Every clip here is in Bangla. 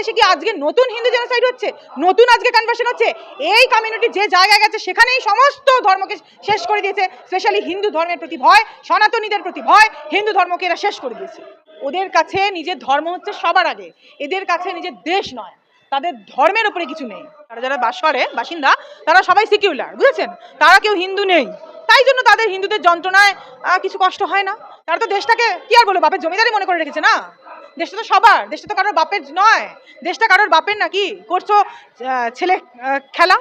বাংলাদেশে কি আজকে নতুন হিন্দু জেনোসাইড হচ্ছে? নতুন আজকে কনভার্সন হচ্ছে? এই কমিউনিটি যে জায়গায় গেছে, সেখানেই সমস্ত ধর্মকে শেষ করে দিয়েছে। স্পেশালি হিন্দু ধর্মের প্রতি ভয়, সনাতনীদের প্রতি ভয়, হিন্দু ধর্মকে এরা শেষ করে দিয়েছে। ওদের কাছে নিজের ধর্ম হচ্ছে সবার আগে। এদের কাছে নিজের দেশ নয়। তাদের ধর্মের উপরে কিছু নেই। তারা যারা বাস করে, বাসিন্দা, তারা সবাই সিকিউলার বুঝেছেন? তারা কেউ হিন্দু নেই। তাই জন্য তাদের হিন্দুদের যন্ত্রণায় কিছু কষ্ট হয় না। তারা তো দেশটাকে, কি আর বলব, বাপের জমিদারি মনে করে রেখেছে না? দেশটা তো সবার, দেশটা তো কারোর বাপের নয়। দেশটা কারোর বাপের নাকি করছ ছেলে খেলা?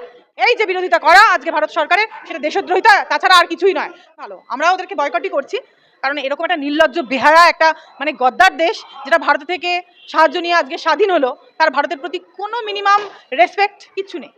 এই যে বিরোধিতা করা আজকে ভারত সরকারের, সেটা দেশদ্রোহিতা, তাছাড়া আর কিছুই নয়। ভালো আমরা ওদেরকে বয়কটই করছি। কারণ এরকম একটা নির্লজ্জ, বেহারা একটা মানে গদ্দার দেশ, যেটা ভারত থেকে সাহায্য নিয়ে আজকে স্বাধীন হলো, তার ভারতের প্রতি কোনো মিনিমাম রেসপেক্ট কিচ্ছু নেই।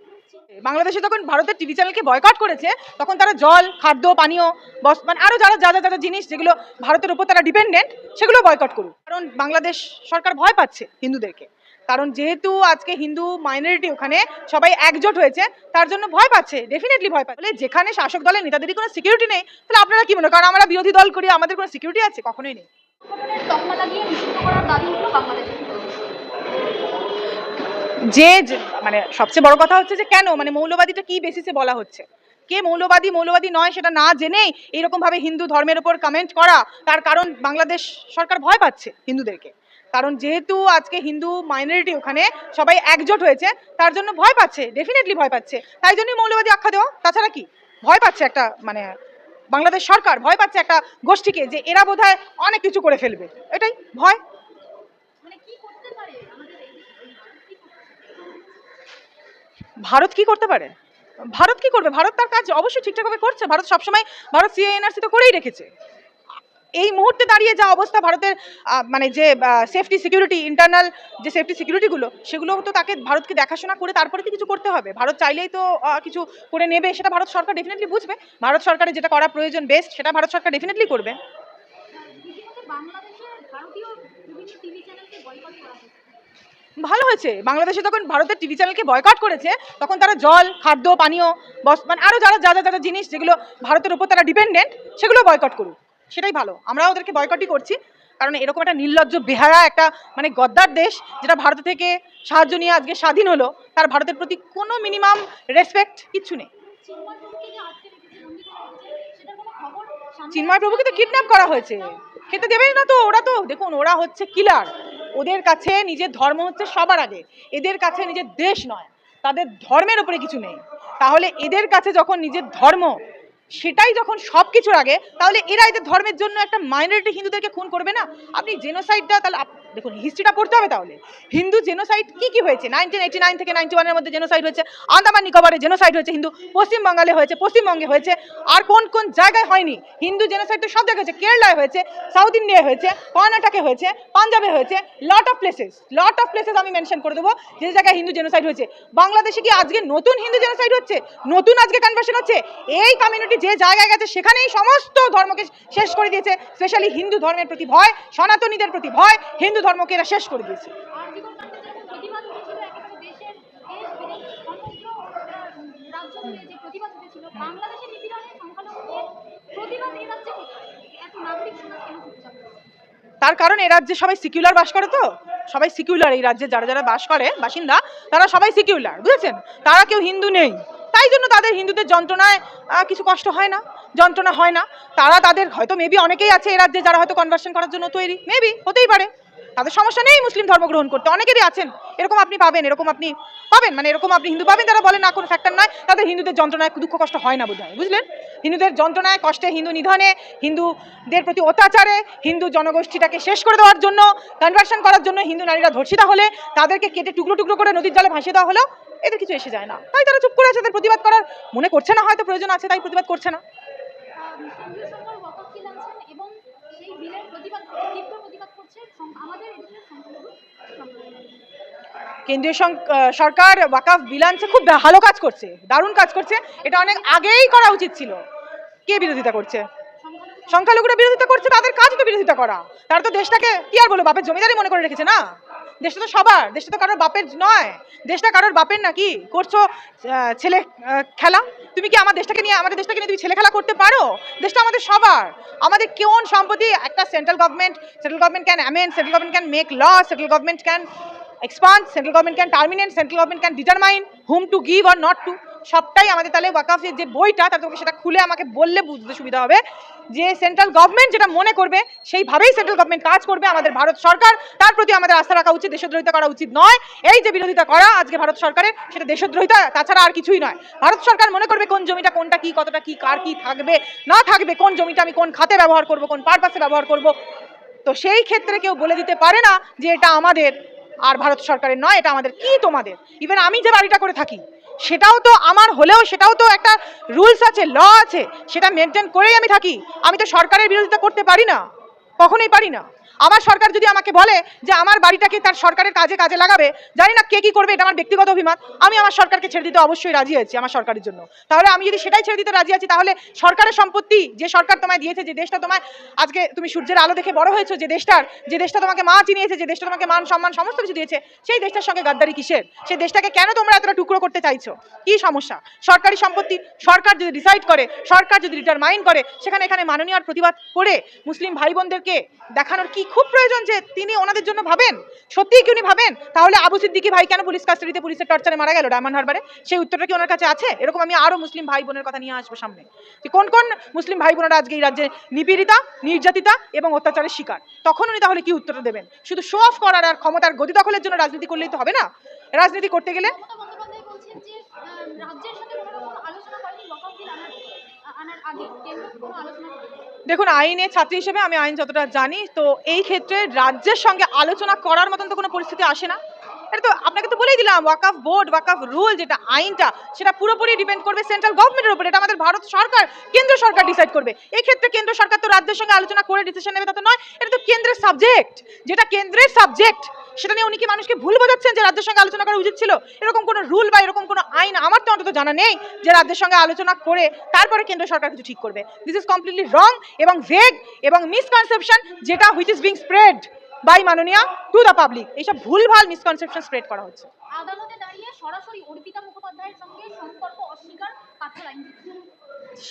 বাংলাদেশে যখন ভারতের টিভি চ্যানেলকে বয়কট করেছে, তখন তারা জল, খাদ্য, পানীয়, বস মানে আরও যারা যা যা যা জিনিস যেগুলো ভারতের উপর তারা ডিপেন্ডেন্ট সেগুলো বয়কট করুক। কারণ বাংলাদেশ সরকার ভয় পাচ্ছে হিন্দুদেরকে। কারণ যেহেতু আজকে হিন্দু মাইনরিটি ওখানে সবাই একজোট হয়েছে, তার জন্য ভয় পাচ্ছে ডেফিনেটলি ভয় পাচ্ছে। যেখানে শাসক দলের নেতাদেরই কোনো সিকিউরিটি নেই, তাহলে আপনারা কি মনে কারণ আমরা বিরোধী দল করি, আমাদের কোনো সিকিউরিটি আছে? কখনোই নেই। তকমা লাগিয়ে নিষিদ্ধ করার দাবি বাংলাদেশে যে মানে সবচেয়ে বড় কথা হচ্ছে যে কেন? মানে মৌলবাদীটা কি বেসিসে বলা হচ্ছে? কে মৌলবাদী মৌলবাদী নয় সেটা না জেনেই এরকম ভাবে হিন্দু ধর্মের উপর কমেন্ট করা, তার কারণ বাংলাদেশ সরকার ভয় পাচ্ছে হিন্দুদেরকে। কারণ যেহেতু আজকে হিন্দু মাইনরিটি ওখানে সবাই একজোট হয়েছে, তার জন্য ভয় পাচ্ছে ডেফিনেটলি ভয় পাচ্ছে। তাই জন্যই মৌলবাদী আখ্যা দেওয়া। তাছাড়া কি? ভয় পাচ্ছে একটা মানে বাংলাদেশ সরকার ভয় পাচ্ছে একটা গোষ্ঠীকে যে এরা বোধহয় অনেক কিছু করে ফেলবে। এটাই ভয় মানে কি করতে পারে আমাদের এই কি করতে ভারত কি করতে পারে? ভারত কি করবে? ভারত তার কাজ অবশ্যই ঠিকঠাকভাবে করছে। ভারত সবসময়, ভারত সিএনআরসি তো করেই রেখেছে। এই মুহূর্তে দাঁড়িয়ে যা অবস্থা ভারতের মানে যে সেফটি সিকিউরিটি ইন্টারনাল যে সেফটি সিকিউরিটিগুলো সেগুলো তো তাকে ভারতকে দেখাশোনা করে তারপরে তো কিছু করতে হবে। ভারত চাইলেই তো কিছু করে নেবে, সেটা ভারত সরকার ডেফিনেটলি বুঝবে। ভারত সরকারের যেটা করা প্রয়োজন বেস্ট সেটা ভারত সরকার ডেফিনেটলি করবে। ভারতীয় বিভিন্ন টিভি চ্যানেলকে বয়কট করা হয়েছে ভালো হয়েছে। বাংলাদেশে তখন ভারতের টিভি চ্যানেলকে বয়কট করেছে, তখন তারা জল, খাদ্য, পানীয়, বস মানে আরও যারা যা যা যা জিনিস যেগুলো ভারতের উপর তারা ডিপেন্ডেন্ট সেগুলো বয়কট করুক। সেটাই ভালো। আমরা ওদেরকে বয়কটই করছি। কারণ এরকম একটা নির্লজ্জ বেহারা একটা মানে গদ্দার দেশ, যেটা ভারত থেকে সাহায্য নিয়ে আজকে স্বাধীন হলো, তার ভারতের প্রতি কোনো মিনিমাম রেসপেক্ট কিচ্ছু নেই। চিন্ময় প্রভুকে তো কিডন্যাপ করা হয়েছে। খেতে দেবেন না তো, ওরা তো, দেখুন, ওরা হচ্ছে কিলার ওদের কাছে নিজের ধর্ম হচ্ছে সবার আগে। এদের কাছে নিজের দেশ নয়, তাদের ধর্মের উপরে কিছু নেই। তাহলে এদের কাছে যখন নিজের ধর্ম, সেটাই যখন সব কিছুর আগে, তাহলে এরা এদের ধর্মের জন্য একটা মাইনরিটি হিন্দুদেরকে খুন করবে না? আপনি জেনোসাইডটা তাহলে দেখুন হিস্ট্রিটা পড়তে হবে তাহলে। হিন্দু জেনোসাইড কি কি হয়েছে? নাইনটিন এইটি নাইন থেকে নাইনটি ওয়ানের মধ্যে জেনোসাইড হয়েছে, আন্দামান নিকোবরে জেনোসাইড হয়েছে, হিন্দু পশ্চিমবাংলে হয়েছে, পশ্চিমবঙ্গে হয়েছে, আর কোন কোন জায়গায় হয়নি? হিন্দু জেনোসাইড তো সব জায়গায় হয়েছে, কেরালায় হয়েছে সাউথ ইন্ডিয়ায় হয়েছে, কর্ণাটকে হয়েছে, পাঞ্জাবে হয়েছে lot of places lot of places আমি মেনশন করে দেবো, যে জায়গায় হিন্দু জেনোসাইড হয়েছে। বাংলাদেশে কি আজকে নতুন হিন্দু জেনোসাইড হচ্ছে? নতুন আজকে কনভার্সন হচ্ছে? এই কমিউনিটি যে জায়গায় গেছে, সেখানেই সমস্ত ধর্মকে শেষ করে দিয়েছে স্পেশালি হিন্দু ধর্মের প্রতি ভয়, সনাতনীদের প্রতি ভয়, হিন্দু ধর্মকে এরা শেষ করে দিয়েছে? তার কারণ এই রাজ্যে সবাই সিকিউলার বাস করে তো? সবাই সিকিউলার এই রাজ্যে যারা যারা বাস করে বাসিন্দা তারা সবাই সিকিউলার বুঝেছেন? তারা কেউ হিন্দু নেই। তাই জন্য তাদের হিন্দুদের যন্ত্রণায় কিছু কষ্ট হয় না যন্ত্রণা হয় না। তারা তাদের হয়তো মেবি অনেকেই আছে এই রাজ্যে যারা হয়তো কনভার্সন করার জন্য তৈরি। মেবি হতেই পারে। তাদের সমস্যা নেই মুসলিম ধর্ম গ্রহণ করতে। অনেকেরই আছেন, এরকম আপনি পাবেন, এরকম আপনি পাবেন। মানে এরকম আপনি হিন্দু পাবেন, তারা বলেন না, কোনো ফ্যাক্টর নয়। তাদের হিন্দুদের যন্ত্রণায় দুঃখ কষ্ট হয় না বোধ বুঝলেন? হিন্দুদের যন্ত্রণায় কষ্টে হিন্দু নিধনে, হিন্দুদের প্রতি অত্যাচারে, হিন্দু জনগোষ্ঠীটাকে শেষ করে দেওয়ার জন্য কনভার্সন করার জন্য হিন্দু নারীরা ধর্ষিতা হলে, তাদেরকে কেটে টুকরো টুকরো করে নদীর জলে ভাসিয়ে দেওয়া হলো এদের কিছু এসে যায় না। তাই তারা চুপ করে আছে, তাদের প্রতিবাদ করার মনে করছে না, হয়তো প্রয়োজন আছে, তাই প্রতিবাদ করছে না। প্রতিবাদ কেন্দ্রীয় সরকার ওয়াকাফ বিলান্সে খুব ভালো কাজ করছে দারুণ কাজ করছে। এটা অনেক আগেই করা উচিত ছিল। কে বিরোধিতা করছে? সংখ্যালঘুরা বিরোধিতা করছে তাদের কাজ তো বিরোধিতা করা। তারা তো দেশটাকে কি আর বলব বাপের জমিদারি মনে করে রেখেছে না? দেশটা তো সবার, দেশটা তো কারোর বাপের নয়। দেশটা কারোর বাপের নাকি করছ ছেলে খেলা? তুমি কি আমার দেশটাকে নিয়ে, আমাদের দেশটাকে নিয়ে তুমি ছেলে খেলা করতে পারো? দেশটা আমাদের সবার। আমাদের কোন সম্পত্তি, একটা central government central government can amend central government can make law central government can expand central government can terminate central government can determine whom to give or not to সবটাই আমাদের তাহলে ওয়াকাফের যে বইটা তাহলে তোমাকে সেটা খুলে আমাকে বললে বুঝতে সুবিধা হবে। যে সেন্ট্রাল গভর্নমেন্ট যেটা মনে করবে, সেইভাবেই সেন্ট্রাল গভর্নমেন্ট কাজ করবে আমাদের ভারত সরকার। তার প্রতি আমাদের আস্থা রাখা উচিত, দেশদ্রোহিতা করা উচিত নয়। এই যে বিরোধিতা করা আজকে ভারত সরকারের, সেটা দেশদ্রোহিতা, তাছাড়া আর কিছুই নয়। ভারত সরকার মনে করবে কোন জমিটা কোনটা কি, কতটা কি, কার কি থাকবে, না থাকবে, কোন জমিটা আমি কোন খাতে ব্যবহার করব, কোন পারপাসে ব্যবহার করব। তো সেই ক্ষেত্রে কেউ বলে দিতে পারে না যে এটা আমাদের আর ভারত সরকারের নয়, এটা আমাদের কি তোমাদের? ইভেন আমি যে বাড়িটা করে থাকি সেটাও তো আমার হলেও সেটাও তো একটা রুলস আছে ল আছে, সেটা মেনটেন করেই আমি থাকি। আমি তো সরকারের বিরোধিতা করতে পারি না, কখনোই পারি না। আমার সরকার যদি আমাকে বলে যে আমার বাড়িটাকে তার সরকারের কাজে কাজে লাগাবে, জানি না কে কি করবে, এটা আমার ব্যক্তিগত অভিমত। আমি আমার সরকারকে ছেড়ে দিতে অবশ্যই রাজি আছি আমার সরকারের জন্য। তাহলে আমি যদি সেটাই ছেড়ে দিতে রাজি আছি, তাহলে সরকারের সম্পত্তি যে সরকার তোমায় দিয়েছে, যে দেশটা তোমায় আজকে তুমি সূর্যের আলো দেখে বড় হয়েছো, যে দেশটার, যে দেশটা তোমাকে মা চিনিয়েছে, যে দেশটা তোমাকে মান সম্মান সমস্ত কিছু দিয়েছে, সেই দেশটার সঙ্গে গাদ্দারি কিসের? সেই দেশটাকে কেন তোমরা এতটা টুকরো করতে চাইছো? কি সমস্যা? সরকারি সম্পত্তি, সরকার যদি ডিসাইড করে, সরকার যদি ডিটারমাইন করে, সেখানে এখানে মাননীয় প্রতিবাদ করে মুসলিম ভাই বোনদেরকে দেখানোর কি খুব প্রয়োজন যে তিনি ওনাদের জন্য ভাবেন। সত্যিই কি উনি ভাবেন? তাহলে আবু সিদ্দিকি ভাই কেন পুলিশ কাস্টাডিতে পুলিশের টর্চারে মারা গেল ডায়মন্ড হারবারে? সেই উত্তরটা কি ওনার কাছে আছে? এরকম আমি আরও মুসলিম ভাই বোনের কথা নিয়ে আসব সামনে। যে কোন কোন মুসলিম ভাই বোনেরা আজকে এই রাজ্যে নিপীড়িতা, নির্যাতিতা এবং অত্যাচারের শিকার? তখন উনি তাহলে কি উত্তরটা দেবেন? শুধু শো অফ করার আর ক্ষমতার গতি দখলের জন্য রাজনীতি করলেই তো হবে না? রাজনীতি করতে গেলে দেখুন আইনে ছাত্রী হিসেবে আমি আইন যতটা জানি, তো এই ক্ষেত্রে রাজ্যের সঙ্গে আলোচনা করার মতন তো কোনো পরিস্থিতি আসে না। এটা তো আপনাকে তো বলেই দিলাম ওয়াকাফ বোর্ড ওয়াকাফ রুল যেটা, আইনটা, সেটা পুরোপুরি ডিপেন্ড করবে সেন্ট্রাল গভর্নমেন্টের উপর। এটা আমাদের ভারত সরকার, কেন্দ্র সরকার ডিসাইড করবে। এই ক্ষেত্রে কেন্দ্র সরকার তো রাজ্যের সঙ্গে আলোচনা করে ডিসিশন নেবে তা তো নয়, এটা তো কেন্দ্রের সাবজেক্ট যেটা কেন্দ্রের সাবজেক্ট সেটা নিয়ে উনি কি মানুষকে ভুল বোঝাচ্ছেন যে রাজ্যের সঙ্গে আলোচনা করা উচিত ছিল? এরকম কোনো রুল বা এরকম কোনো আইন আমার তো অন্তত জানা নেই যে রাজ্যের সঙ্গে আলোচনা করে তারপরে কেন্দ্র সরকার কিছু ঠিক করবে। দিস ইজ কমপ্লিটলি রং এবং ভেগ এবং মিসকনসেপশন যেটা which is being spread by মাননীয়া টু দ্য পাবলিক এইসব ভুলভাল মিসকনসেপশন স্প্রেড করা হচ্ছে। আদালতে দাঁড়িয়ে সরাসরি অর্পিতা মুখোপাধ্যায়ের সঙ্গে সম্পর্ক অস্বীকার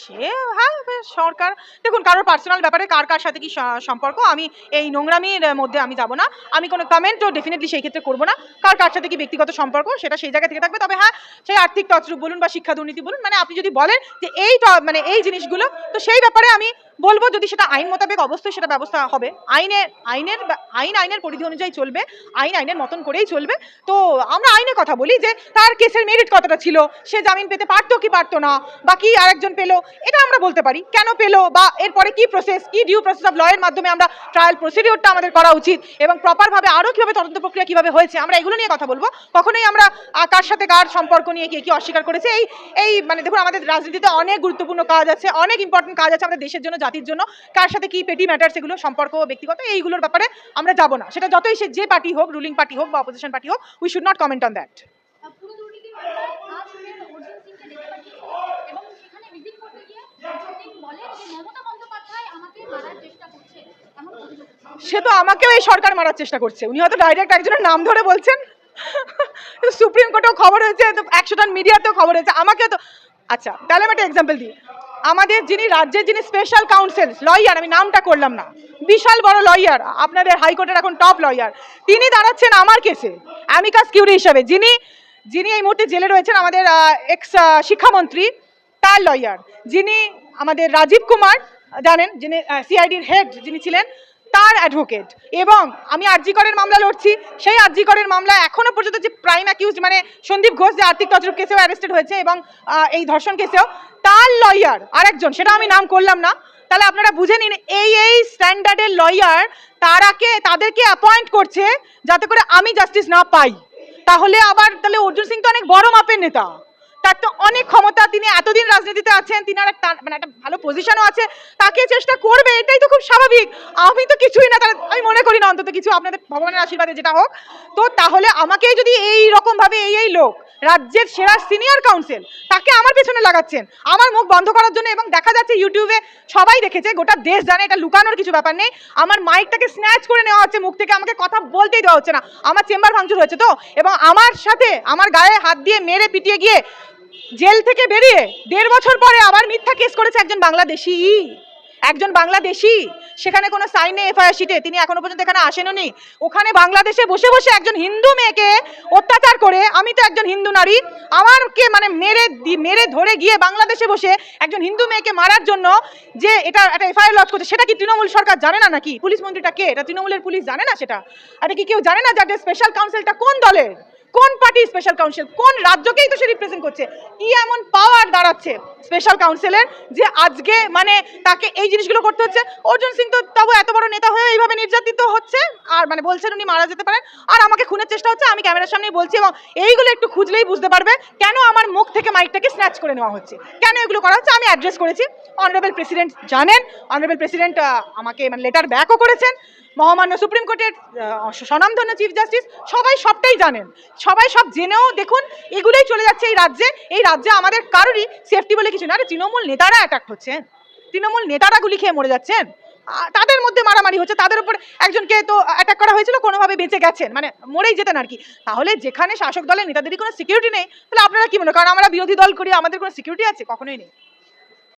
সে হ্যাঁ বেশ, সরকার। দেখুন কারোর পার্সোনাল ব্যাপারে কার কার সাথে কি সম্পর্ক আমি এই নোংরামির মধ্যে আমি যাব না। আমি কোনো কমেন্টও ডেফিনেটলি সেই ক্ষেত্রে করব না। কার কার সাথে কি ব্যক্তিগত সম্পর্ক সেটা সেই জায়গা থেকে থাকবে। তবে হ্যাঁ সেই আর্থিক তছরূপ বলুন বা শিক্ষা দুর্নীতি বলুন মানে আপনি যদি বলেন যে এই মানে এই জিনিসগুলো তো সেই ব্যাপারে আমি বলব যদি সেটা আইন মোতাবেক অবশ্যই সেটা ব্যবস্থা হবে। আইনে আইনের আইন আইনের পরিধি অনুযায়ী চলবে আইন আইনের মতন করেই চলবে। তো আমরা আইনের কথা বলি যে তার কেসের মেরিট কতটা ছিল? সে জামিন পেতে পারতো কি পারতো না? বা কি আরেকজন পেল, এটা আমরা বলতে পারি। কেন পেল বা এরপরে কি প্রসেস কি ডিউ প্রসেস অফ লয়ের মাধ্যমে আমরা ট্রায়াল প্রসিডিওরটা আমাদের করা উচিত এবং প্রপারভাবে আরও কীভাবে তদন্ত প্রক্রিয়া কীভাবে হয়েছে, আমরা এগুলো নিয়ে কথা বলব। কখনোই আমরা কার সাথে কার সম্পর্ক নিয়ে কে কি অস্বীকার করেছে, এই এই মানে দেখুন, আমাদের রাজনীতিতে অনেক গুরুত্বপূর্ণ কাজ আছে, অনেক ইম্পর্টেন্ট কাজ আছে আমাদের দেশের জন্য, জাতির জন্য। কার সাথে কি পেটি ম্যাটার্স এগুলো সম্পর্ক, ব্যক্তিগত, এইগুলোর ব্যাপারে আমরা যাব না। সেটা যতই সে যে পার্টি হোক রুলিং পার্টি হোক বা অপোজিশন পার্টি হোক we should not comment on that uh, পুরো দুর্নীতির মামলায় আজ ফের অর্জুন সিংকে ডেকে পাঠিয়েছিল এবং সেখানে ভিজিট করতে গিয়ে অর্জুন সিং বলেন যে মমতা বন্দ্যোপাধ্যায় আমাকে মারার চেষ্টা করছে এমন অভিযোগ উঠেছে। সে তো আমাকেও এই সরকার মারার চেষ্টা করছে। উনি হয়তো ডাইরেক্ট একজনের নাম ধরে বলছেন। সুপ্রিম কোর্টেও খবর হয়েছে, তো একশোটা মিডিয়াতেও খবর হয়েছে। আমাকে তো আচ্ছা তাহলে আমি একটা এক্সাম্পল দিই। আমাদের যিনি রাজ্যের যিনি স্পেশাল কাউন্সিল লয়ার আমি নামটা করলাম না। বিশাল বড় লয়ার আপনাদের হাইকোর্টের এখন টপ লয়ার তিনি দাঁড়াচ্ছেন আমার কেসে অ্যামিকাস কিউরি হিসাবে। যিনি যিনি এই মুহূর্তে জেলে রয়েছেন আমাদের এক্স শিক্ষামন্ত্রী, তার লয়ার যিনি আমাদের রাজীব কুমার, জানেন, যিনি সিআইডির হেড যিনি ছিলেন তার অ্যাডভোকেট এবং আমি আরজিকরের মামলা লড়ছি, সেই আরজিকরের মামলা এখনও পর্যন্ত যে প্রাইম অ্যাকিউজ মানে সন্দীপ ঘোষ, যে আর্থিক তছরূপ কেসেও অ্যারেস্টেড হয়েছে এবং এই ধর্ষণ কেসেও তার লয়ার আরেকজন, সেটা আমি নাম করলাম না, তাহলে আপনারা বুঝে নিন, এই এই স্ট্যান্ডার্ডের লয়ার তারাকে, তাদেরকে অ্যাপয়েন্ট করছে যাতে করে আমি জাস্টিস না পাই। তাহলে আবার, তাহলে অর্জুন সিং তো অনেক বড় মাপের নেতা। তার তো অনেক ক্ষমতা, তিনি এতদিন রাজনীতিতে আছেন, তিনি আর একটা মানে একটা ভালো পজিশনও আছে, তাকে চেষ্টা করবে, এটাই তো খুব স্বাভাবিক। আমি তো কিছুই না, তাহলে আমি মনে করি না অন্তত কিছু আপনাদের ভগবানের আশীর্বাদে যেটা হোক। তো তাহলে আমাকে যদি এই রকম ভাবে এই এই লোক, রাজ্যের সেরা সিনিয়র কাউন্সিল তাকে আমার পেছনে লাগাচ্ছেন, আমার মুখ বন্ধ করার জন্য এবং দেখা যাচ্ছে ইউটিউবে সবাই দেখেছে, গোটা দেশ জানে, এটা লুকানোর কিছু ব্যাপার নেই। আমার মাইকটাকে স্ন্যাচ করে নেওয়া হচ্ছে, মুখ থেকে আমাকে কথা বলতেই দেওয়া হচ্ছে না। আমার চেম্বার ভাঙচুর হয়েছে তো? এবং আমার সাথে, আমার গায়ে হাত দিয়ে মেরে পিটিয়ে গিয়ে জেল থেকে বেরিয়ে দেড় বছর পরে আবার মিথ্যা কেস করেছে একজন বাংলাদেশি। একজন বাংলাদেশি। সেখানে কোনো সাইনে এফআইআর শিটে তিনি এখনও পর্যন্ত এখানে আসেননি। ওখানে বাংলাদেশে বসে বসে একজন হিন্দু মেয়েকে অত্যাচার করে, আমি তো একজন হিন্দু নারী, আমারকে মানে মেরে মেরে ধরে গিয়ে বাংলাদেশে বসে একজন হিন্দু মেয়েকে মারার জন্য যে এটা একটা এফআইআর লজ করছে, সেটা কি তৃণমূল সরকার জানে না নাকি? পুলিশ মন্ত্রীটা কে? এটা তৃণমূলের পুলিশ জানে না সেটা? এটা কি কেউ জানে না যাতে স্পেশাল কাউন্সিলটা কোন দলের? কোন পার্টি স্পেশাল কাউন্সিল কোন রাজ্যকেই তো সে রিপ্রেজেন্ট করছে? কি এমন পাওয়ার দাঁড়াচ্ছে স্পেশাল কাউন্সিলের যে আজকে মানে তাকে এই জিনিসগুলো করতে হচ্ছে? অর্জুন সিং তো তবু এত বড় নেতা হয়ে এইভাবে নির্যাতিত হচ্ছে। আর মানে বলছেন উনি মারা যেতে পারেন। আর আমাকে খুনের চেষ্টা হচ্ছে, আমি ক্যামেরার সামনেই বলছি এবং এইগুলো একটু খুঁজলেই বুঝতে পারবে কেন আমার মুখ থেকে মাইকটাকে স্ন্যাচ করে নেওয়া হচ্ছে? কেন এগুলো করা হচ্ছে? আমি অ্যাড্রেস করেছি। অনারেবল প্রেসিডেন্ট জানেন। অনারেবল প্রেসিডেন্ট আমাকে মানে লেটার ব্যাকও করেছেন। মহামান্য সুপ্রিম কোর্টের স্বনামধন্য চিফ জাস্টিস সবাই সবটাই জানেন। সবাই সব জেনেও দেখুন, এগুলোই চলে যাচ্ছে এই রাজ্যে। এই রাজ্যে আমাদের কারোরই সেফটি বলে কিছু না। আরে তৃণমূল নেতারা অ্যাটাক হচ্ছেন। তৃণমূল নেতারা গুলি খেয়ে মরে যাচ্ছেন। তাদের মধ্যে মারামারি হচ্ছে। তাদের উপর একজনকে তো অ্যাটাক করা হয়েছিল, কোনোভাবে বেঁচে গেছেন। মানে মরেই যেতেন আর কি। তাহলে যেখানে শাসক দলের নেতাদেরই কোনো সিকিউরিটি নেই, তাহলে আপনারা কি মনে করেন? আমরা বিরোধী দল করি, আমাদের কোনো সিকিউরিটি আছে? কখনোই নেই।